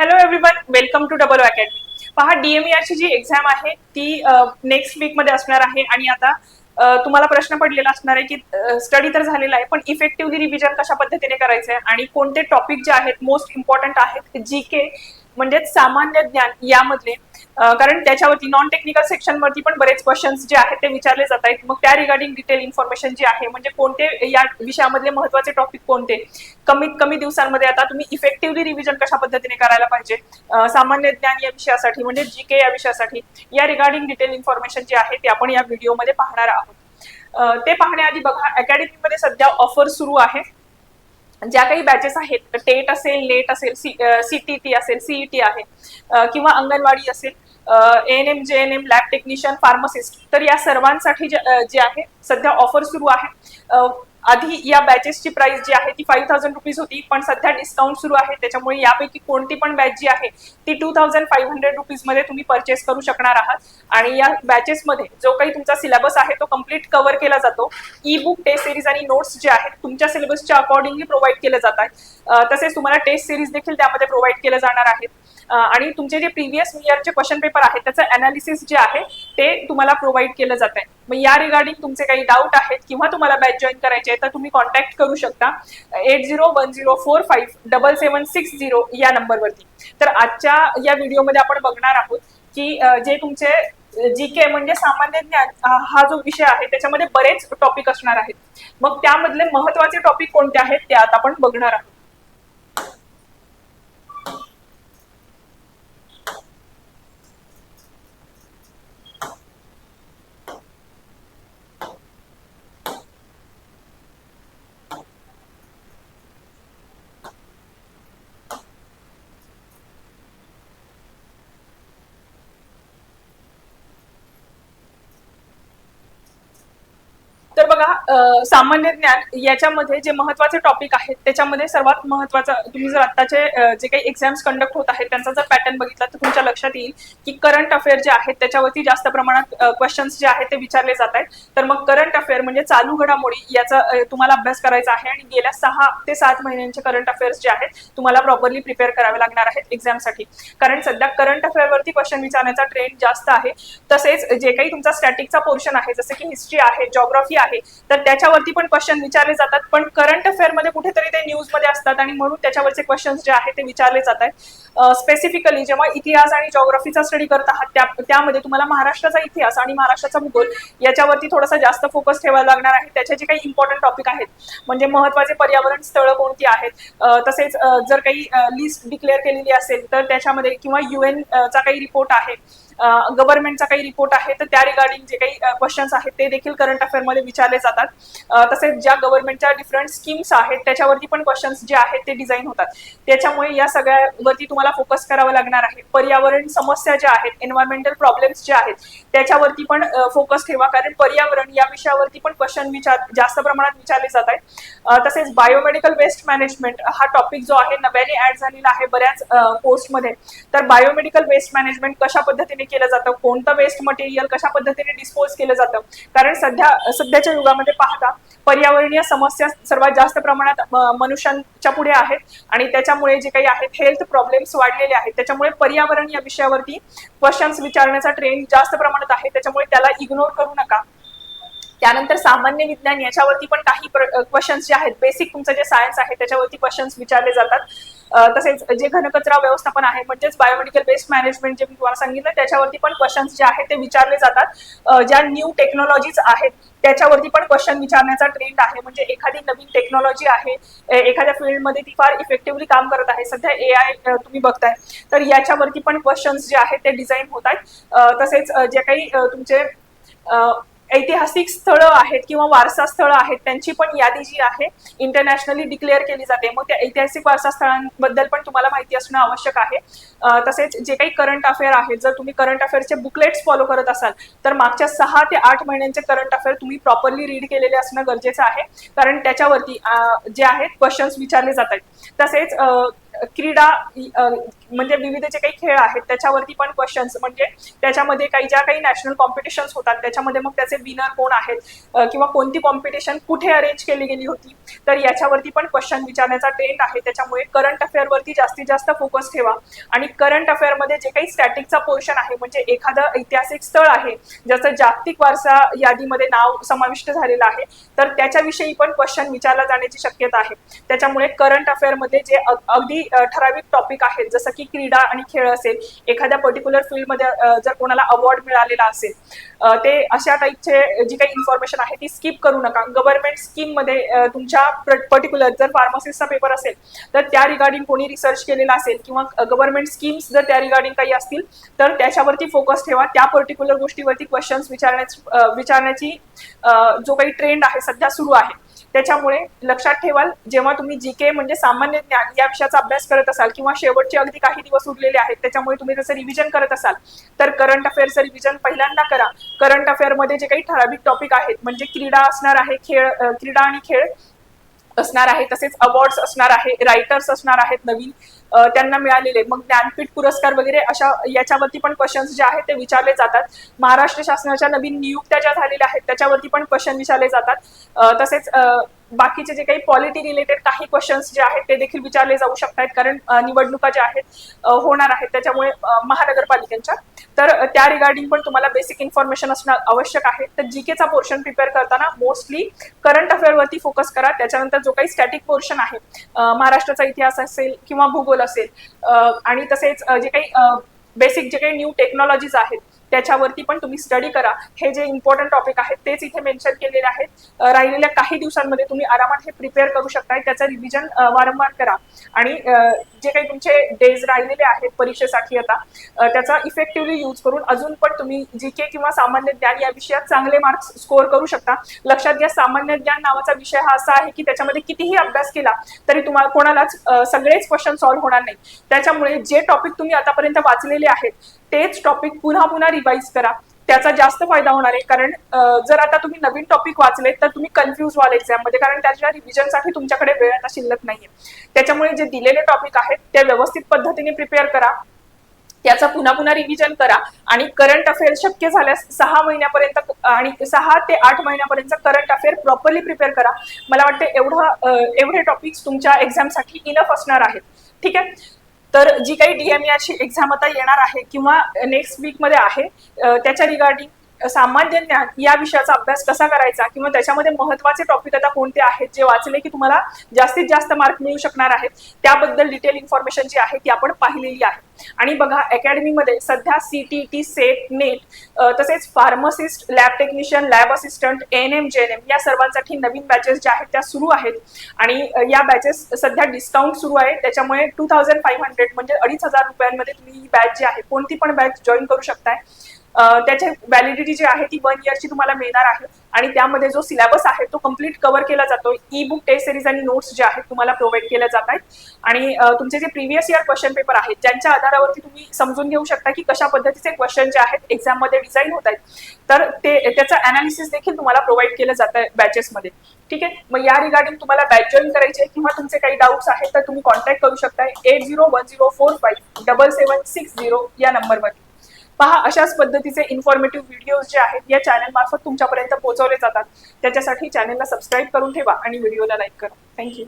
Hello everyone welcome to double academy पहा डीएमईआरची ची जी एक्झाम आहे ती नेक्स्ट वीकमध्ये असणार आहे. आणि आता तुम्हाला प्रश्न पडलेला असणार आहे की स्टडी तर झालेला आहे पण इफेक्टिव्हली रिव्हिजन कशा पद्धतीने करायचं आहे आणि कोणते टॉपिक जे आहेत मोस्ट इम्पॉर्टंट आहेत जी के म्हणजेच सामान्य ज्ञान यामधले कारण त्याच्यावरती नॉन टेक्निकल सेक्शन वरती पण बरेच क्वेश्चन्स जे आहेत ते विचारले जात आहेत. मग त्या रिगार्डिंग डिटेल इन्फॉर्मेशन जी आहे म्हणजे कोणते या विषयामधले महत्त्वाचे टॉपिक कोणते? कमीत कमी दिवसांमध्ये आता तुम्ही इफेक्टिव्हली रिव्हिजन कशा पद्धतीने करायला पाहिजे? सामान्य ज्ञान या विषयासाठी म्हणजे जी के या विषयासाठी या रिगार्डिंग डिटेल इन्फॉर्मेशन जे आहे ते आपण या व्हिडिओमध्ये पाहणार आहोत. ते पाहण्याआधी बघा अकॅडमीमध्ये सध्या ऑफर सुरू आहे. ज्या काही बॅचेस आहेत टेट असेल नेट असेल सीटीटी असेल सीईटी आहे किंवा अंगणवाडी असेल N M J N M lab technician pharmacist तर या सर्वांसाठी जे जे आहे सध्या ऑफर सुरू आहे. आधी या बॅचेसची प्राइस जी आहे ती फाईव्ह थाउजंड रुपीज होती पण सध्या डिस्काउंट सुरू आहे. त्याच्यामुळे यापैकी कोणती पण बॅच जी आहे ती टू थाउजंड फाईव्ह हंड्रेड रुपीजमध्ये तुम्ही परचेस करू शकणार आहात. आणि या बॅचेस मध्ये जो काही तुमचा सिलेबस आहे तो कंप्लीट कव्हर केला जातो. ई बुक टेस्ट सिरीज आणि नोट्स जे आहेत तुमच्या सिलेबसच्या अकॉर्डिंगली प्रोव्हाइड केले जात आहेत. तसेच तुम्हाला टेस्ट सिरीज देखील त्यामध्ये प्रोव्हाइड केले जाणार आहेत. आणि तुमचे जे प्रिव्हियस इयरचे क्वेश्चन पेपर आहेत त्याचं अनालिसिस जे आहे ते तुम्हाला प्रोव्हाइड केलं जात आहे. मग या रिगार्डिंग तुमचे काही डाऊट आहेत किंवा तुम्हाला बॅच जॉईन करायचे आहे तर तुम्ही कॉन्टॅक्ट करू शकता. Eight zero one zero four five double seven six zero या नंबरवरती तर आजच्या या व्हिडिओमध्ये आपण बघणार आहोत की जे तुमचे जी के म्हणजे सामान्य ज्ञान हा जो विषय आहे त्याच्यामध्ये बरेच टॉपिक असणार आहेत. मग त्यामधले महत्त्वाचे टॉपिक कोणते आहेत ते आता आपण बघणार आहोत. तर बघा सामान्य ज्ञान याच्यामध्ये जे महत्त्वाचे टॉपिक आहेत त्याच्यामध्ये सर्वात महत्त्वाचा तुम्ही जर आत्ताचे जे काही एक्झाम्स कंडक्ट होत आहेत त्यांचा जर पॅटर्न बघितला तर तुमच्या लक्षात येईल की करंट अफेअर जे आहेत त्याच्यावरती जास्त प्रमाणात क्वेश्चन्स जे आहेत ते विचारले जात आहेत. तर मग करंट अफेअर म्हणजे चालू घडामोडी याचा तुम्हाला अभ्यास करायचा आहे आणि गेल्या सहा ते सात महिन्यांचे करंट अफेअर्स जे आहेत तुम्हाला प्रॉपरली प्रिपेअर करावे लागणार आहेत एक्झामसाठी कारण सध्या करंट अफेअरवरती क्वेश्चन विचारण्याचा ट्रेंड जास्त आहे. तसेच जे काही तुमचा स्टॅटिकचा पोर्शन आहे जसं की हिस्ट्री आहे जॉग्राफी आहे तर त्याच्यावरती पण क्वेश्चन विचारले जातात. पण करंट अफेअरमध्ये कुठेतरी ते न्यूजमध्ये असतात आणि म्हणून त्याच्यावरचे क्वेश्चन जे आहेत ते विचारले जात आहेत. स्पेसिफिकली जेव्हा इतिहास आणि जॉग्राफीचा स्टडी करत आहात त्या त्यामध्ये तुम्हाला महाराष्ट्राचा इतिहास आणि महाराष्ट्राचा भूगोल याच्यावरती थोडासा जास्त फोकस ठेवायला लागणार आहे. त्याचे जे काही इम्पॉर्टंट टॉपिक आहेत म्हणजे महत्त्वाचे पर्यावरण स्थळं कोणती आहेत तसेच जर काही लिस्ट डिक्लेअर केलेली असेल तर त्याच्यामध्ये किंवा युएन चा काही रिपोर्ट आहे गव्हर्नमेंटचा काही रिपोर्ट आहे तर त्या रिगार्डिंग जे काही क्वेश्चन्स आहेत ते देखील करंट अफेअरमध्ये विचारले जातात. तसेच ज्या गव्हर्नमेंटच्या डिफरंट स्कीम्स आहेत त्याच्यावरती पण क्वेश्चन्स जे आहेत ते डिझाईन होतात. त्याच्यामुळे या सगळ्यावरती तुम्हाला फोकस करावं लागणार आहे. पर्यावरण समस्या ज्या आहेत एन्व्हायरमेंटल प्रॉब्लेम्स जे आहेत त्याच्यावरती पण फोकस ठेवा. कारण पर्यावरण या विषयावरती पण क्वेश्चन विचार जास्त प्रमाणात विचारले जात आहेत. तसेच बायोमेडिकल वेस्ट मॅनेजमेंट हा टॉपिक जो आहे नव्याने ऍड झालेला आहे बऱ्याच पोस्टमध्ये तर बायोमेडिकल वेस्ट मॅनेजमेंट कशा पद्धतीने केलं जातं? कोणतं वेस्ट मटेरियल कशा पद्धतीने डिस्पोज केलं जातं? कारण सध्या सध्या सध्याच्या युगामध्ये पाहता पर्यावरणीय समस्या सर्वात जास्त प्रमाणात मनुष्यांच्या पुढे आहेत. आणि त्याच्यामुळे जे काही आहेत हेल्थ प्रॉब्लेम्स वाढलेले आहेत. त्याच्यामुळे पर्यावरण या विषयावरती क्वेश्चन्स विचारण्याचा ट्रेंड जास्त प्रमाणात आहे. त्याच्यामुळे त्याला इग्नोर करू नका. त्यानंतर सामान्य विज्ञान याच्यावरती पण काही क्वेश्चन्स जे आहेत बेसिक तुमचं जे सायन्स आहे त्याच्यावरती क्वेश्चन्स विचारले जातात. तसेच जे घनकचरा व्यवस्थापन आहे म्हणजेच बायोमेडिकल वेस्ट मॅनेजमेंट जे मी तुम्हाला सांगितलं त्याच्यावरती पण क्वेश्चन्स जे आहेत ते विचारले जातात. ज्या न्यू टेक्नॉलॉजीज आहेत त्याच्यावरती पण क्वेश्चन विचारण्याचा ट्रेंड आहे. म्हणजे एखादी नवीन टेक्नॉलॉजी आहे एखाद्या फील्डमध्ये ती फार इफेक्टिव्हली काम करत आहे. सध्या ए आय तुम्ही बघताय. तर याच्यावरती पण क्वेश्चन्स जे आहेत ते डिझाईन होत आहेत. तसेच जे काही तुमचे ऐतिहासिक स्थळं आहेत किंवा वारसा स्थळं आहेत त्यांची पण यादी जी आहे इंटरनॅशनली डिक्लेअर केली जाते. मग त्या ऐतिहासिक वारसा स्थळांबद्दल पण तुम्हाला माहिती असणं आवश्यक आहे. तसेच जे काही करंट अफेअर आहेत जर तुम्ही करंट अफेअरचे बुकलेट्स फॉलो करत असाल तर मागच्या सहा ते आठ महिन्यांचे करंट अफेअर तुम्ही प्रॉपरली रीड केलेले असणं गरजेचं आहे. कारण त्याच्यावरती जे आहेत क्वेश्चन्स विचारले जात आहेत. तसेच क्रीडा म्हणजे विविध जे काही खेळ आहेत त्याच्यावरती पण क्वेश्चन्स म्हणजे त्याच्यामध्ये काही ज्या काही नॅशनल कॉम्पिटिशन्स होतात त्याच्यामध्ये मग त्याचे विनर कोण आहेत किंवा कोणती कॉम्पिटिशन कुठे अरेंज केली गेली होती तर याच्यावरती पण क्वेश्चन विचारण्याचा ट्रेंड आहे. त्याच्यामुळे करंट अफेअरवरती जास्तीत जास्त फोकस ठेवा. आणि करंट अफेअरमध्ये जे काही स्टॅटिकचा पोर्शन आहे म्हणजे एखादं ऐतिहासिक स्थळ आहे ज्याचं जागतिक वारसा यादीमध्ये नाव समाविष्ट झालेलं आहे तर त्याच्याविषयी पण क्वेश्चन विचारला जाण्याची शक्यता आहे. त्याच्यामुळे करंट अफेअरमध्ये जे अग- अगदी ठराविक टॉपिक आहेत. जसं की क्रीडा आणि खेळ असेल. एखाद्या पर्टिक्युलर फील्डमध्ये जर कोणाला अवॉर्ड मिळालेला असेल ते अशा टाईपचे जी काही इन्फॉर्मेशन आहे ती स्किप करू नका. गव्हर्नमेंट स्कीममध्ये तुमच्या पर्टिक्युलर जर फार्मसिस्टचा पेपर असेल तर त्या रिगार्डिंग कोणी रिसर्च केलेला असेल किंवा गव्हर्नमेंट स्कीम्स जर त्या रिगार्डिंग काही असतील तर त्याच्यावरती फोकस ठेवा. त्या पर्टिक्युलर गोष्टीवरती क्वेश्चन्स विचारण्याची विचारण्याची जो काही ट्रेंड आहे सध्या सुरू आहे. त्याच्यामुळे लक्षात ठेवाल जेव्हा तुम्ही जी के म्हणजे सामान्य ज्ञान या विषयाचा अभ्यास करत असाल किंवा शेवटचे अगदी काही दिवस उरलेले आहेत त्याच्यामुळे तुम्ही त्याचं रिव्हिजन करत असाल तर करंट अफेअरचं रिव्हिजन पहिल्यांदा करा. करंट अफेअरमध्ये जे काही ठराविक टॉपिक आहेत म्हणजे क्रीडा असणार आहे खेळ क्रीडा आणि खेळ असणार आहे तसेच अवॉर्ड्स असणार आहे रायटर्स असणार आहेत नवीन त्यांना मिळालेले. मग ज्ञानपीठ पुरस्कार वगैरे अशा याच्यावरती पण क्वेश्चन्स जे आहेत ते विचारले जातात. महाराष्ट्र शासनाच्या नवीन नियुक्त्या ज्या झालेल्या आहेत त्याच्यावरती पण क्वेश्चन विचारले जातात. तसेच बाकीचे जे काही पॉलिटी रिलेटेड काही क्वेश्चन्स जे आहेत ते देखील विचारले जाऊ शकतात कारण निवडणुका ज्या आहेत होणार आहेत. त्याच्यामुळे महानगरपालिकेच्या महानगरपालिकांच्या. तर त्या रिगार्डिंग पण तुम्हाला बेसिक इन्फॉर्मेशन असणं आवश्यक आहे. तर जीकेचा पोर्शन प्रिपेअर करताना मोस्टली करंट अफेअरवरती फोकस करा. त्याच्यानंतर जो काही स्टॅटिक पोर्शन आहे महाराष्ट्राचा इतिहास असेल किंवा भूगोल असेल आणि तसेच जे काही बेसिक जे काही न्यू टेक्नॉलॉजीज आहेत त्याच्यावरती पण तुम्ही स्टडी करा. हे जे इम्पॉर्टंट टॉपिक आहेत तेच इथे मेन्शन केलेले आहेत. राहिलेल्या काही दिवसांमध्ये तुम्ही आरामात हे प्रिपेअर करू शकताय. त्याचं रिव्हिजन वारंवार करा. आणि जे काही तुमचे डेज राहिलेले आहेत परीक्षेसाठी आता त्याचा इफेक्टिव्हली यूज करून अजून पण तुम्ही जी के किंवा सामान्य ज्ञान या विषयात चांगले मार्क्स स्कोअर करू शकता. लक्षात घ्या सामान्य ज्ञान नावाचा विषय हा असा आहे की त्याच्यामध्ये कितीही अभ्यास केला तरी तुम्हाला कोणालाच सगळेच क्वेश्चन सॉल्व्ह होणार नाही. त्याच्यामुळे जे टॉपिक तुम्ही आतापर्यंत वाचलेले आहेत तेच टॉपिक पुन्हा पुन्हा रिवाईज करा. त्याचा जास्त फायदा होणार आहे. कारण जर आता तुम्ही नवीन टॉपिक वाचले तर तुम्ही कन्फ्युज व्हाल एक्झाममध्ये. कारण त्याच्या रिव्हिजनसाठी तुमच्याकडे वेळ आता शिल्लक नाहीये. त्याच्यामुळे जे दिलेले टॉपिक आहेत ते व्यवस्थित पद्धतीने प्रिपेअर करा. त्याचा पुन्हा पुन्हा रिव्हिजन करा. आणि करंट अफेअर शक्य झाल्यास सहा महिन्यापर्यंत आणि सहा ते आठ महिन्यापर्यंत करंट अफेअर प्रॉपरली प्रिपेअर करा. मला वाटतं एवढा एवढे टॉपिक्स तुमच्या एक्झामसाठी इनफ असणार आहेत. ठीक आहे? तर जी काही डीएमआरची एक्झाम आता येणार आहे किंवा नेक्स्ट वीकमध्ये आहे त्याच्या रिगार्डिंग सामान्य ज्ञान या विषयाचा अभ्यास कसा करायचा किंवा त्याच्यामध्ये महत्त्वाचे टॉपिक आता कोणते आहेत जे वाचले की तुम्हाला जास्तीत जास्त मार्क मिळू शकणार आहेत त्याबद्दल डिटेल इन्फॉर्मेशन जी आहे ती आपण पाहिलेली आहे. आणि बघा अकॅडमीमध्ये सध्या सीटीटी सेट नेट तसेच pharmacist lab technician lab assistant N M J N M या सर्वांसाठी नवीन बॅचेस ज्या आहेत त्या सुरू आहेत. आणि या बॅचेस सध्या डिस्काउंट सुरू आहे. त्याच्यामुळे टू थाउजंड फाईव्ह हंड्रेड म्हणजे अडीच हजार रुपयांमध्ये तुम्ही ही बॅच जी आहे कोणती पण बॅच जॉईन करू शकताय. त्याची व्हॅलिडिटी जी आहे ती वन इयरची तुम्हाला मिळणार आहे. आणि त्यामध्ये जो सिलेबस आहे तो कंप्लीट कव्हर केला जातो ई बुक टेस्ट सिरीज आणि नोट्स जे आहेत तुम्हाला प्रोव्हाइड केल्या जात आहेत. आणि तुमचे जे प्रिव्हियस इयर क्वेश्चन पेपर आहेत ज्यांच्या आधारावरती तुम्ही समजून घेऊ शकता की कशा पद्धतीचे क्वेश्चन जे आहेत एक्झाममध्ये डिझाईन होत आहेत. तर ते त्याचं अनालिसिस देखील तुम्हाला प्रोव्हाइड केलं जात आहे बॅचेसमध्ये ठीक आहे? मग या रिगार्डिंग तुम्हाला बॅच जॉईन करायचे आहे किंवा तुमचे काही डाऊट्स आहेत तर तुम्ही कॉन्टॅक्ट करू शकताय eight zero one zero four five double seven six zero या नंबरवरती पहा अशाच पद्धतीचे इन्फॉर्मेटिव्ह व्हिडिओज जे आहेत या चॅनल मार्फत तुमच्यापर्यंत पोहोचवले जातात. त्याच्यासाठी चॅनलला सबस्क्राईब करून ठेवा आणि व्हिडिओला लाईक करा. थँक्यू